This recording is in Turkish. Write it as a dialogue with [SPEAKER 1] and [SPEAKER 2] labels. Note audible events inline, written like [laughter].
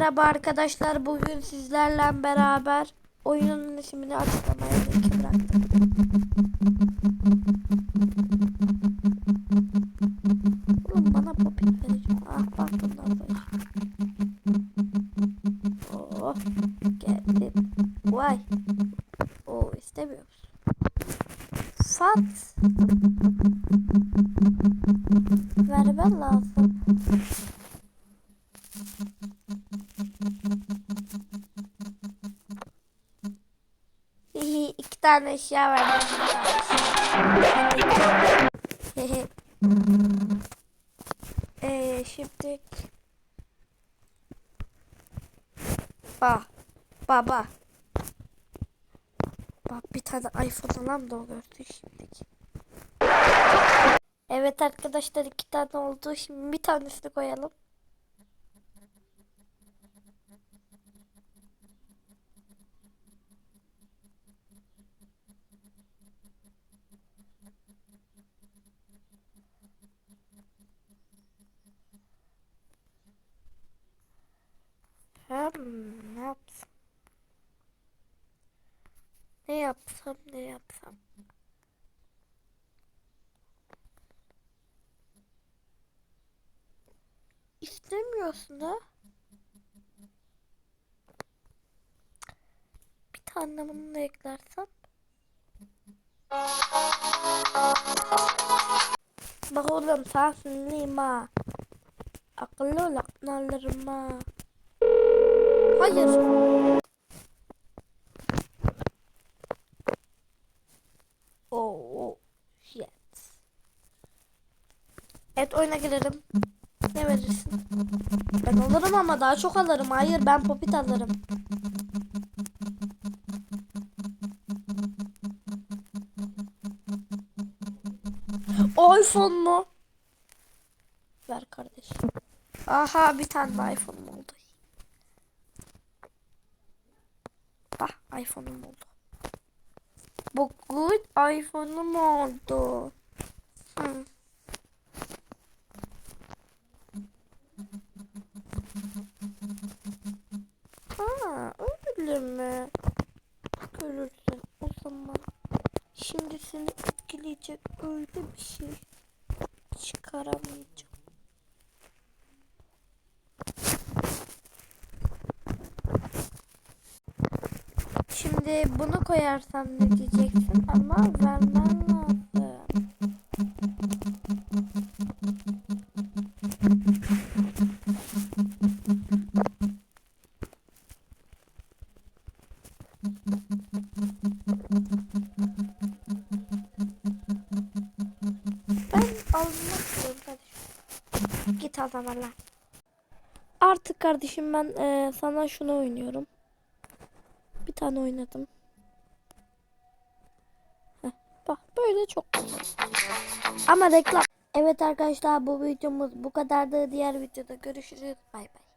[SPEAKER 1] Merhaba arkadaşlar bugün sizlerle beraber oyunun ismini açıklamaya linki bıraktım. Oğlum bana popit vereceğim. Ah bak bundan sonra. Oh geldim. Vay. Oo istemiyoruz. Fat. Vermen lazım. İki tane eşya. Hehe. [laughs] Eee şimdi Bak Baba Bak bir tane iPhone alalım da o gördü şimdiki Evet arkadaşlar iki tane oldu şimdi bir tanesini koyalım Hmm, ne yapsam? Ne yapsam ne yapsam? İstemiyorsun da. Bir tane bunu da eklersem. Bak oğlum sen sinirliyim ha. Akıllı ol aklını ha. Hayır. Oh, shit. Evet oyuna girelim. Ne verirsin? Ben alırım ama daha çok alırım. Hayır ben popit alırım. iPhone mu? Ver kardeşim. Aha bir tane iPhone oldu. Ah iPhone'um oldu. Bugün iPhone'um oldu. Hı. Ha öyle mi? Görürsün o zaman. Şimdi seni etkileyecek öyle bir şey çıkaramayacağım. Şimdi bunu koyarsam ne diyeceksin ama vermen lazım. Ben almak istiyorum kardeşim. Git al zaman lan. Artık kardeşim ben eee, sana şunu oynuyorum. Bir tane oynadım. Heh, bak böyle çok. Ama reklam. Evet arkadaşlar bu videomuz bu kadardı. Diğer videoda görüşürüz. Bay bay.